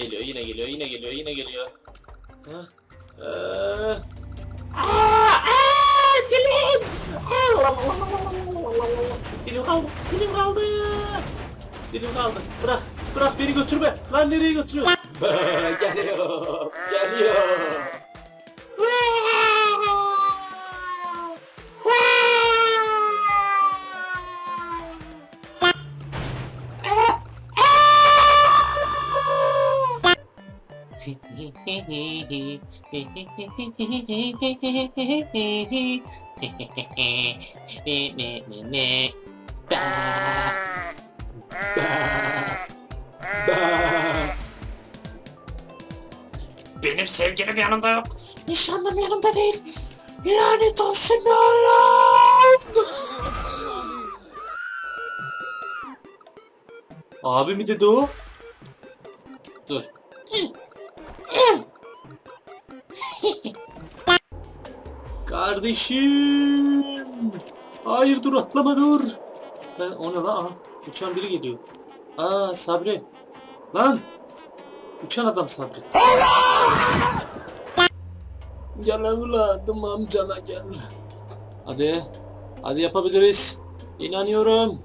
Geliyor yine geliyor yine geliyor yine geliyor. Ha? Ee... Aa, aa, dilim! Dilim kaldı, dilim kaldı. Dilim kaldı. Bırak, bırak beni götürme. Lan nereye götürüyorsun? geliyor, geliyor. Benim sevgilim yanımda yok. Nişanlım yanımda değil. Lanet olsun Allah'ım. Abi mi dedi o? Dur. Kardeşim. Hayır dur atlama dur. Ben o ne lan? Aha, uçan biri geliyor. Aa Sabri. Lan. Uçan adam Sabri. Gel evladım amcana gel. Hadi. Hadi yapabiliriz. İnanıyorum.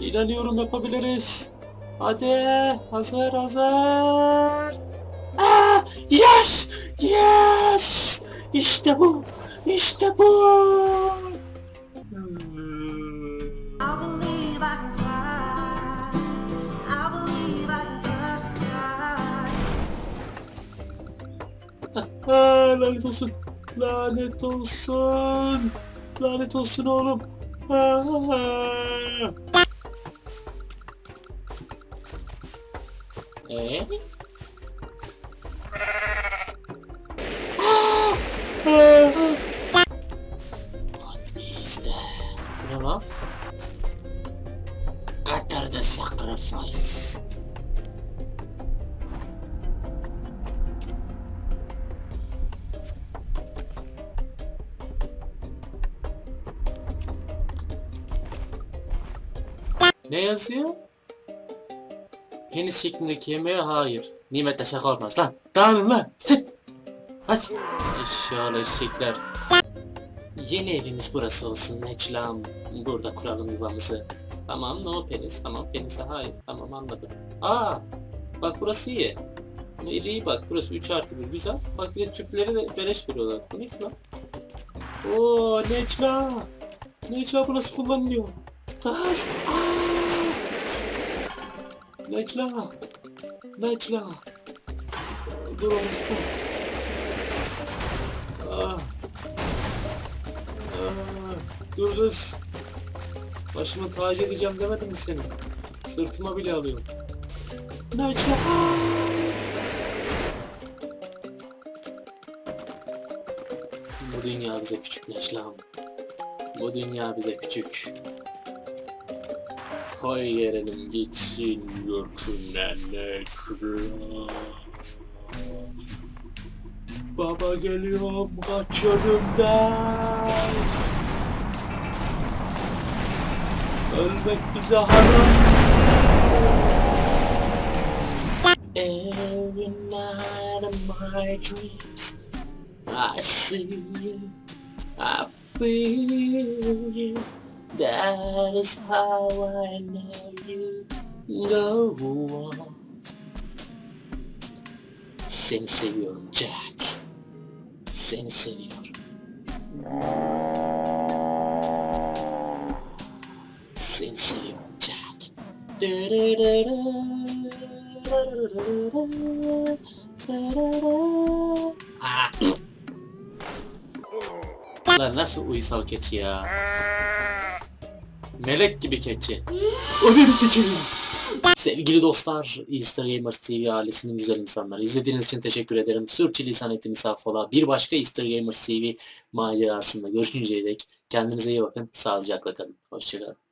İnanıyorum yapabiliriz. Hadi. Hazır hazır. Aa, yes! Yes! İşte bu. İşte bu. I believe I can fly. I believe I can touch the sky. Aa, lanet olsun. Lanet olsun. Lanet olsun oğlum. Aa. Ee? Ne yazıyor? Penis şeklindeki yemeğe hayır. Nimetle şaka olmaz lan. Dağılın lan. Sit. Hadi. Eşyalı eşekler. Yeni evimiz burası olsun Neclam. Burada kuralım yuvamızı. Tamam no penis. Tamam penise hayır. Tamam anladım. Aa. Bak burası iyi. Ama iyi bak burası 3 artı 1 güzel. Bak bir de tüpleri de beleş veriyorlar. Bu ne ki lan? Oo Necla. Necla bu nasıl kullanılıyor? Aa! Necla. Necla. Dur olmuş bu. Ah. Ah. Dur kız. Başımı tac edeceğim demedim mi seni? Sırtıma bile alıyorum. Necla. Bu dünya bize küçük Necla'm. Bu dünya bize küçük. Koy gelelim gitsin göküne Necla. Baba geliyorum kaç önümden. Ölmek bize haram. Every night of my dreams I see you, I feel you That is how I know you go on Seni seviyorum Jack Seni seviyorum Lan nasıl uysal keçi ya? Melek gibi keçi. Öyle sikeyim. Sevgili dostlar, Easter Gamers TV ailesinin güzel insanları. İzlediğiniz için teşekkür ederim. Sürçülisan ettiğimiz affola. Bir başka Easter Gamers TV macerasında görüşünceye dek kendinize iyi bakın. Sağlıcakla kalın. Hoşçakalın.